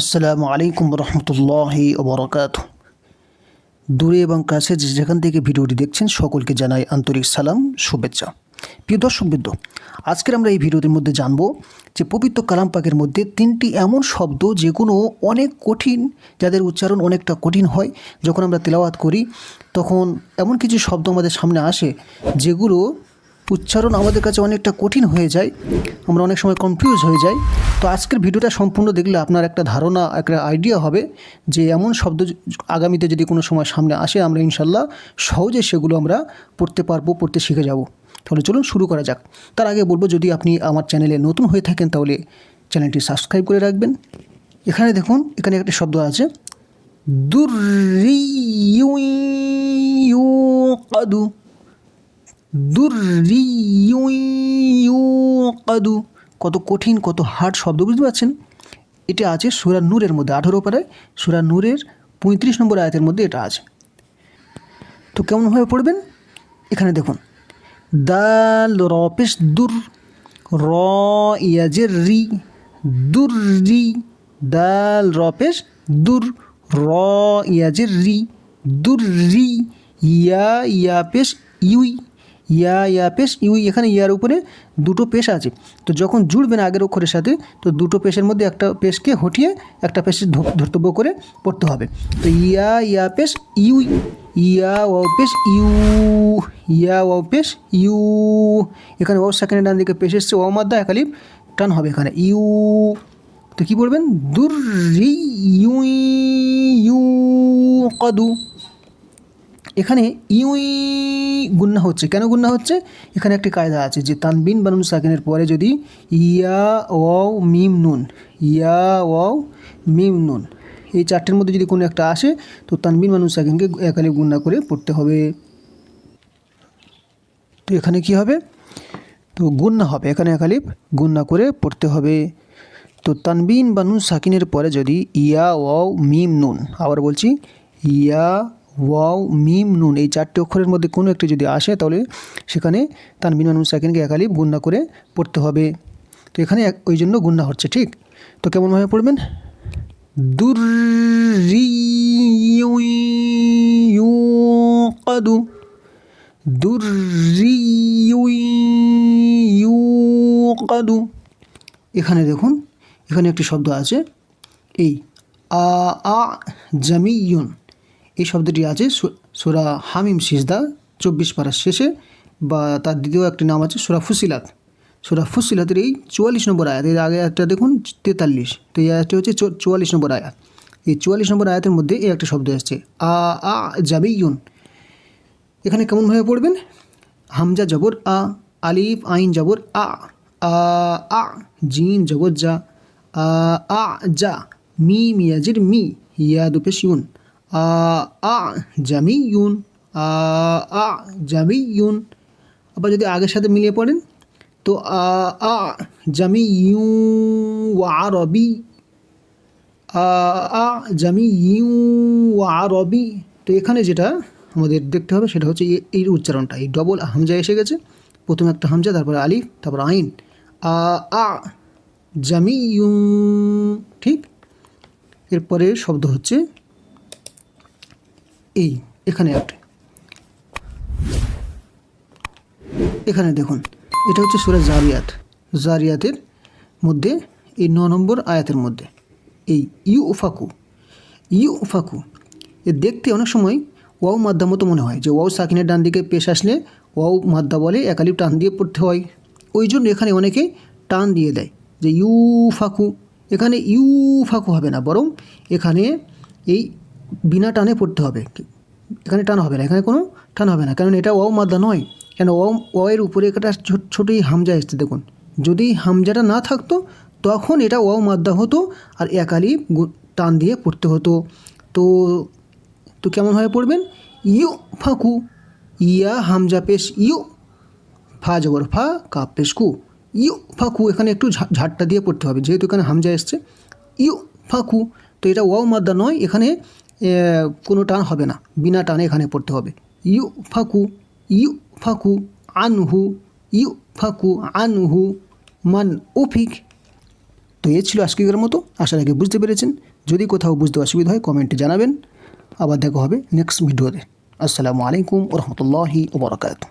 আসসালামু আলাইকুম রহমতুল্লাহি ওবরাকাত দূরে এবং কাছে যেখান থেকে ভিডিওটি দেখছেন, সকলকে জানাই আন্তরিক সালাম, শুভেচ্ছা। প্রিয় দর্শকবৃন্দ, আজকের আমরা এই ভিডিওটির মধ্যে জানব যে পবিত্র কালাম পাকের মধ্যে তিনটি এমন শব্দ যেগুলো অনেক কঠিন, যাদের উচ্চারণ অনেকটা কঠিন হয়, যখন আমরা তেলাওয়াত করি, তখন এমন কিছু শব্দ আমাদের সামনে আসে, যেগুলো উচ্চারণ আমাদের কাছে অনেকটা কঠিন হয়ে যায়, আমরা অনেক সময় কনফিউজ হয়ে যাই। তো আজকের ভিডিওটা সম্পূর্ণ দেখলে আপনার একটা ধারণা, একটা আইডিয়া হবে যে এমন শব্দ আগামীতে যদি কোনো সময় সামনে আসে, আমরা ইনশাল্লাহ সহজে সেগুলো আমরা পড়তে পারব, পড়তে শিখে যাব। তাহলে চলুন শুরু করা যাক। তার আগে বলব, যদি আপনি আমার চ্যানেলে নতুন হয়ে থাকেন, তাহলে চ্যানেলটি সাবস্ক্রাইব করে রাখবেন। এখানে দেখুন, এখানে একটা শব্দ আছে। দুর্রিয়ুকাদু দুর্রিয়ুকাদু কত কঠিন, কত হার্ড শব্দ, বুঝতে পারছেন? এটা আছে সুরা নূরের মধ্যে, আঠেরো পাড়ায় সুরা নূরের পঁয়ত্রিশ নম্বর আয়াতের মধ্যে এটা আছে। তো কেমনভাবে পড়বেন? এখানে দেখুন। দাল রপেশ দুর, র ইয়াজের রি, দুর রি, দাল রপেশ দুর, র ইয়াজের রি, দুর রি, ইয়া ইয়া পেশ ইউই। ইয়া ইয়া পেশ ইউই এখানে ইয়ার উপরে দুটো পেশ আছে। তো যখন জুড়বেন আগের অক্ষরের সাথে, তো দুটো পেশের মধ্যে একটা পেশকে হটিয়ে একটা পেশে ধর্তব্য করে পড়তে হবে। তো ইয়া ইয়া পেশ ইউই ইয়া ও পেশ, ইউ, ইয়া ও পেশ, ইউ। এখানে ও সেকেন্ডের ডান দিকে পেশ এসছে ও মাদ্দা, একালিপ, টান হবে এখানে, ইউ। তো কী বলবেন? দুর ইউ ইউ, কদু। এখানে ইউই গুন্না হচ্ছে। কেন গুন্না হচ্ছে? এখানে একটি কায়দা আছে যে তানবিন বানুন সাকিনের পরে যদি ইয়া, ওয়াও, মিম, নুন, ইয়া, ওয়াও, মিম, নুন এই চারটের মধ্যে যদি কোনো একটা আসে, তো তানবিন বানুন সাকিনকে একালে গুন্না করে পড়তে হবে। তো এখানে কি হবে? তো গুন্না হবে। এখানে একালিপ গুন্না করে পড়তে হবে। তো তানবিন বা নুন সাকিনের পরে যদি ইয়া, ওয়াও, মিম, নুন, আবার বলছি, ইয়া ওয়াও, মিম, নুন এই চারটে অক্ষরের মধ্যে কোনো একটি যদি আসে, তাহলে সেখানে তানবিন নুন সাকিনকে একালিপ গুন্না করে পড়তে হবে। তো এখানে ওই জন্য গুন্না হচ্ছে, ঠিক? তো কেমনভাবে পড়বেন? দুর্রিয়ুকাদু দুর্রিয়ুকাদু এখানে দেখুন, এখানে একটি শব্দ আছে, এই আ আ, জামিয়ুন। এই শব্দটি আছে সুরা হামিম সিজদা, চব্বিশ পারার শেষে, বা তার দ্বিতীয় একটি নাম আছে সুরা ফুসিলাত। সুরা ফুসিলাতের এই চুয়াল্লিশ নম্বর আয়াত, এর আগে একটা দেখুন, তেতাল্লিশ। তো এই আয়াতটি হচ্ছে চুয়াল্লিশ নম্বর আয়াত। এই চুয়াল্লিশ নম্বর আয়াতের মধ্যে এই একটা শব্দ আসছে, আ আ জামিয়ুন এখানে কেমনভাবে পড়বেন? হামজা জবর আ, আলিফ, আইন জবর আ আ আ, জিন জবর যা আ আ যা মি, মিয়াজির মি ইয়া দুপেশ ইউন আ আ জামি ইউন আ আ জামি ইউন আবার যদি আগের সাথে মিলিয়ে পড়েন, তো আ ইউ ওয়া রবি আ ইউ আরবি। তো এখানে যেটা আমাদের দেখতে হবে, সেটা হচ্ছে এই উচ্চারণটা। এই ডবল হামজা এসে গেছে। প্রথমে একটা হামজা, তারপরে আলিফ, তারপর আইন। আ আ ইউ ঠিক? এরপরে শব্দ হচ্ছে এই, এখানে একটা এখানে দেখুন, এটা হচ্ছে সুরা জারিয়াত। জারিয়াতের মধ্যে, এই ন নম্বর আয়াতের মধ্যে, এই ইউ উফাকু ইউ উফাকু এ দেখতে অনেক সময় ওয়াও মাদ্দা মতো মনে হয়, যে ওয়াও সাকিনের ডান দিকে পেশ আসলে ওয়াও মাদ্দা বলে একালিপ টান দিয়ে পড়তে হয়। ওই জন্য এখানে অনেকে টান দিয়ে দেয়, যে ইউ ফাকু এখানে ইউ ফাকু হবে না, বরং এখানে এই বিনা টানে পড়তে হবে। এখানে টান হবে না, এখানে কোনো টান হবে না, কারণ এটা ওয়াও মাদ্দা নয়। কেন ওয়াও ওয়ের উপরে একটা ছোট- ছোট হামজা এসছে, দেখুন। যদি হামজাটা না থাকতো, তখন এটা ওয়াও মাদ্দা হতো আর একালি টান দিয়ে পড়তে হতো। তো তো কেমনভাবে পড়বেন? ইউ ফাঁকু, ইয়া হামজা পেশ, ইউ ফা জবর, ফা কাপ পেশ কু। ইউ ফাঁকু, এখানে একটু ঝাটটা দিয়ে পড়তে হবে, যেহেতু এখানে হামজা এসছে। ইউ ফাঁকু, তো এটা ওয়াও মাদ্দা নয়, এখানে কোনো টান হবে না। বিনা টানে এখানে পড়তে হবে। ইউ ফাকু ইউ ফাকু আনহু ইউ ফাকু আনহু মান উফিক। তো এ ছিল আজকের মতো। আশা রাখি বুঝতে পেরেছেন। যদি কোথাও বুঝতে অসুবিধা হয়, কমেন্টে জানাবেন। আবার দেখা হবে নেক্সট ভিডিওতে। আসসালামু আলাইকুম রহমতুল্লাহি ওবরাকাতু